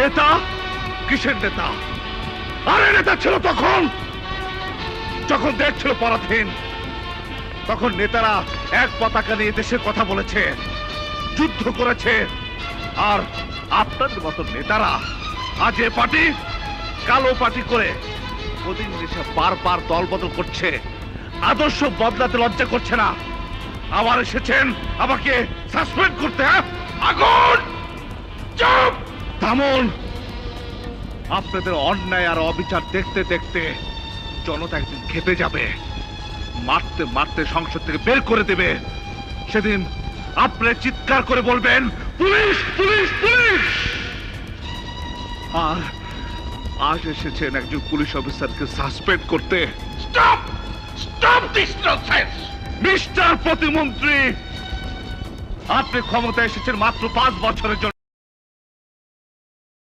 নেতা? কিসের নেতা? আরে নেতা ছিল তখন। যখন দেশ ছিল পরাধীন, তখন নেতারা এক পতাকা নিয়ে দেশের কথা বলেছে, যুদ্ধ করেছে। আর আপনাদের মতো নেতারা আজ এ পার্টি, কালো পার্টি করে ওদিন এসে বারবার দল বদল করছে। আদর্শ বদলাতে লজ্জা করছে না। আবার এসেছেন আমাকে সাসপেন্ড করতে হ্যাঁ? আগুন! চুপ! থামুন আপনাদের অন্যায় আর অবিচার দেখতে দেখতে জনতা একদিন খেপে যাবে। মারতে মারতে সংসদ থেকে বের করে দেবে। সেদিন আপনি চিৎকার করে বলবেন পুলিশ পুলিশ পুলিশ! আর আজ এসেছেন একজন পুলিশ অফিসারকে সাসপেন্ড করতে। Stop! Stop this nonsense mister প্রতিমন্ত্রী আপনি ক্ষমতা এসেছেন মাত্র পাঁচ বছরের জন্য।